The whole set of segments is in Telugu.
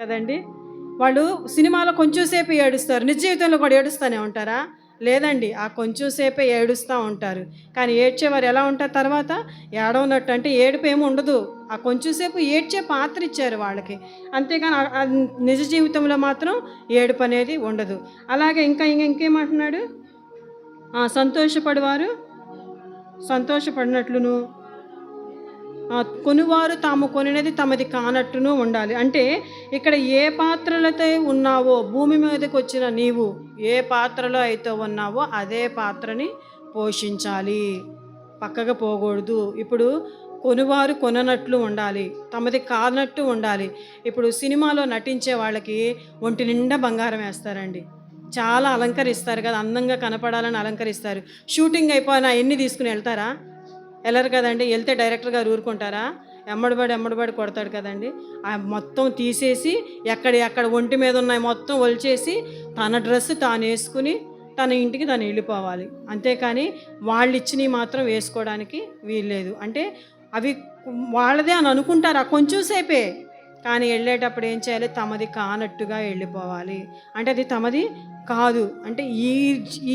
కదండి? వాళ్ళు సినిమాలో కొంచెం సేపు ఏడుస్తారు. నిజ జీవితంలో కూడా ఏడుస్తూనే ఉంటారా? లేదండి. ఆ కొంచెం సేపే ఏడుస్తూ ఉంటారు. కానీ ఏడ్చేవారు ఎలా ఉంటారు తర్వాత? ఏడవనట్టు అంటే ఏడుపు ఏమి ఉండదు. ఆ కొంచెం సేపు ఏడ్చే పాత్ర ఇచ్చారు వాళ్ళకి. అంతేగాని నిజ జీవితంలో మాత్రం ఏడుపు అనేది ఉండదు. అలాగే ఇంకా ఇంకా ఇంకేమంటున్నాడు? సంతోషపడేవారు? సంతోషపడినట్లును కొనువారు తాము కొనినది తమది కానట్టును ఉండాలి. అంటే ఇక్కడ ఏ పాత్రలతో ఉన్నావో భూమి మీదకి వచ్చిన నీవు ఏ పాత్రలో అయితే ఉన్నావో అదే పాత్రని పోషించాలి. పక్కగా పోకూడదు. ఇప్పుడు కొనువారు కొననట్లు ఉండాలి. తమది కానట్టు ఉండాలి. ఇప్పుడు సినిమాలో నటించే వాళ్ళకి ఒంటి నిండా బంగారం వేస్తారండి. చాలా అలంకరిస్తారు కదా అందంగా కనపడాలని అలంకరిస్తారు. షూటింగ్ అయిపోయినా ఎన్ని తీసుకుని వెళ్తారా? వెళ్ళరు కదండి. వెళ్తే డైరెక్టర్ గారు ఊరుకుంటారా? ఎమ్మడిబడి ఎమ్మడిబడి కొడతాడు కదండి. ఆ మొత్తం తీసేసి ఎక్కడ ఎక్కడ ఒంటి మీద ఉన్నాయి మొత్తం ఒలిచేసి తన డ్రెస్ తాను వేసుకుని తన ఇంటికి తను వెళ్ళిపోవాలి. అంతేకాని వాళ్ళు ఇచ్చినవి మాత్రం వేసుకోవడానికి వీల్లేదు. అంటే అవి వాళ్ళదే అని అనుకుంటారు. ఆ కొంచెం సేపే. కానీ వెళ్ళేటప్పుడు ఏం చేయాలి? తమది కానట్టుగా వెళ్ళిపోవాలి. అంటే అది తమది కాదు. అంటే ఈ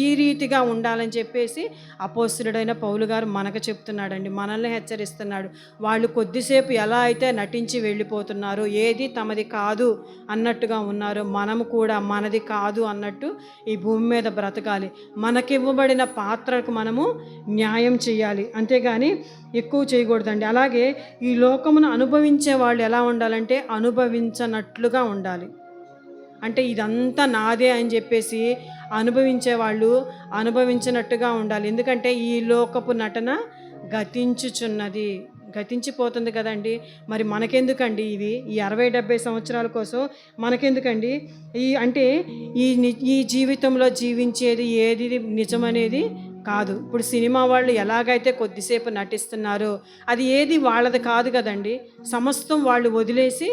ఈ రీతిగా ఉండాలని చెప్పేసి అపోస్తుడైన పౌలు గారు మనకు చెప్తున్నాడండి. మనల్ని హెచ్చరిస్తున్నాడు. వాళ్ళు కొద్దిసేపు ఎలా అయితే నటించి వెళ్ళిపోతున్నారో ఏది తమది కాదు అన్నట్టుగా ఉన్నారో మనము కూడా మనది కాదు అన్నట్టు ఈ భూమి మీద బ్రతకాలి. మనకివ్వబడిన పాత్రకు మనము న్యాయం చేయాలి. అంతేగాని ఎక్కువ చేయకూడదండి. అలాగే ఈ లోకమును అనుభవించే వాళ్ళు ఎలా ఉండాలంటే అనుభవించనట్లుగా ఉండాలి. అంటే ఇదంతా నాదే అని చెప్పేసి అనుభవించే వాళ్ళు అనుభవించినట్టుగా ఉండాలి. ఎందుకంటే ఈ లోకపు నటన గతించుచున్నది. గతించిపోతుంది కదండి. మరి మనకెందుకండి ఇవి ఈ అరవై డెబ్బై సంవత్సరాల కోసం మనకెందుకండి? ఈ అంటే ఈ ఈ జీవితంలో జీవించేది ఏది నిజమనేది కాదు. ఇప్పుడు సినిమా వాళ్ళు ఎలాగైతే కొద్దిసేపు నటిస్తున్నారో అది ఏది వాళ్ళది కాదు కదండి. సమస్తం వాళ్ళు వదిలేసి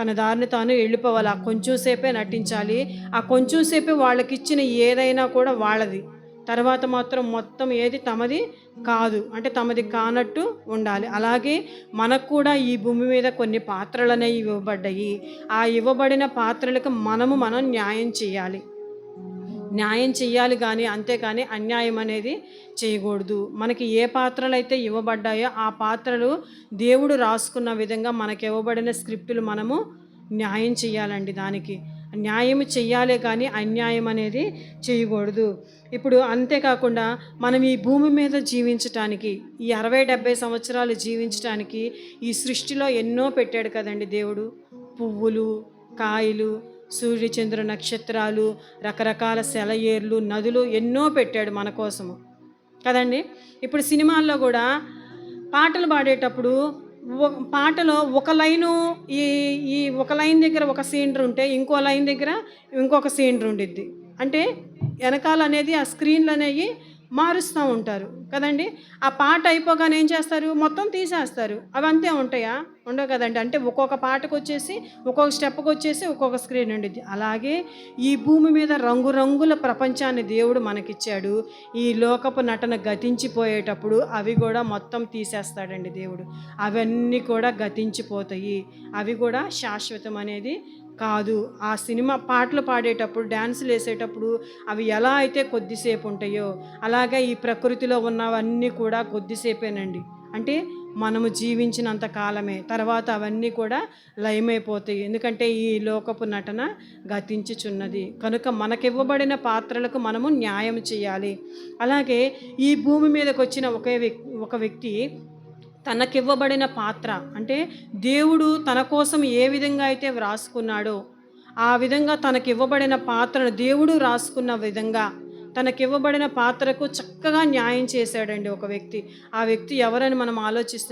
తన దారిని తాను వెళ్ళిపోవాలి. ఆ కొంచెం సేపే నటించాలి. ఆ కొంచెం సేపే వాళ్ళకి ఇచ్చిన ఏదైనా కూడా వాళ్ళది. తర్వాత మాత్రం మొత్తం ఏది తమది కాదు. అంటే తమది కానట్టు ఉండాలి. అలాగే మనకు కూడా ఈ భూమి మీద కొన్ని పాత్రలు అనేవి ఇవ్వబడ్డాయి. ఆ ఇవ్వబడిన పాత్రలకు మనము మనం న్యాయం చేయాలి. న్యాయం చేయాలి కానీ అంతేకాని అన్యాయం అనేది చేయకూడదు. మనకి ఏ పాత్రలు అయితే ఇవ్వబడ్డాయో ఆ పాత్రలు దేవుడు రాసుకున్న విధంగా మనకి ఇవ్వబడిన స్క్రిప్టులు మనము న్యాయం చేయాలండి దానికి. న్యాయం చెయ్యాలే కానీ అన్యాయం అనేది చేయకూడదు. ఇప్పుడు అంతేకాకుండా మనం ఈ భూమి మీద జీవించటానికి ఈ అరవై డెబ్బై సంవత్సరాలు జీవించటానికి ఈ సృష్టిలో ఎన్నో పెట్టాడు కదండి దేవుడు. పువ్వులు కాయలు సూర్యచంద్ర నక్షత్రాలు రకరకాల సెలయేర్లు నదులు ఎన్నో పెట్టాడు మన కోసము. కదండి? ఇప్పుడు సినిమాల్లో కూడా పాటలు పాడేటప్పుడు పాటలో ఒక లైను ఈ ఈ ఒక లైన్ దగ్గర ఒక సీనర్ ఉంటే ఇంకో లైన్ దగ్గర ఇంకొక సీనర్ ఉండిద్ది. అంటే వెనకాల అనేది ఆ స్క్రీన్లు అనేవి మారుస్తూ ఉంటారు. కదండి? ఆ పాట అయిపోగానే ఏం చేస్తారు? మొత్తం తీసేస్తారు. అవి అంతే ఉంటాయా? ఉండవు కదండి. అంటే ఒక్కొక్క పాటకు వచ్చేసి ఒక్కొక్క స్టెప్కి వచ్చేసి ఒక్కొక్క స్క్రీన్ ఉండిద్ది. అలాగే ఈ భూమి మీద రంగురంగుల ప్రపంచాన్ని దేవుడు మనకిచ్చాడు. ఈ లోకపు నటన గతించిపోయేటప్పుడు అవి కూడా మొత్తం తీసేస్తాడండి దేవుడు. అవన్నీ కూడా గతించిపోతాయి. అవి కూడా శాశ్వతం అనేది కాదు. ఆ సినిమా పాటలు పాడేటప్పుడు డ్యాన్సులు వేసేటప్పుడు అవి ఎలా అయితే కొద్దిసేపు ఉంటాయో అలాగే ఈ ప్రకృతిలో ఉన్నవన్నీ కూడా కొద్దిసేపేనండి. అంటే మనము జీవించినంత కాలమే తర్వాత అవన్నీ కూడా లయమైపోతాయి. ఎందుకంటే ఈ లోకపు నటన గతించుచున్నది. కనుక మనకివ్వబడిన పాత్రలకు మనము న్యాయం చేయాలి. అలాగే ఈ భూమి మీదకి వచ్చిన ఒకే వ్యక్ ఒక వ్యక్తి తనకివ్వబడిన పాత్ర. అంటే దేవుడు తన కోసం ఏ విధంగా అయితే వ్రాసుకున్నాడో ఆ విధంగా తనకివ్వబడిన పాత్రను దేవుడు రాసుకున్న విధంగా తనకివ్వబడిన పాత్రకు చక్కగా న్యాయం చేశాడండి ఒక వ్యక్తి. ఆ వ్యక్తి ఎవరని మనం ఆలోచిస్తే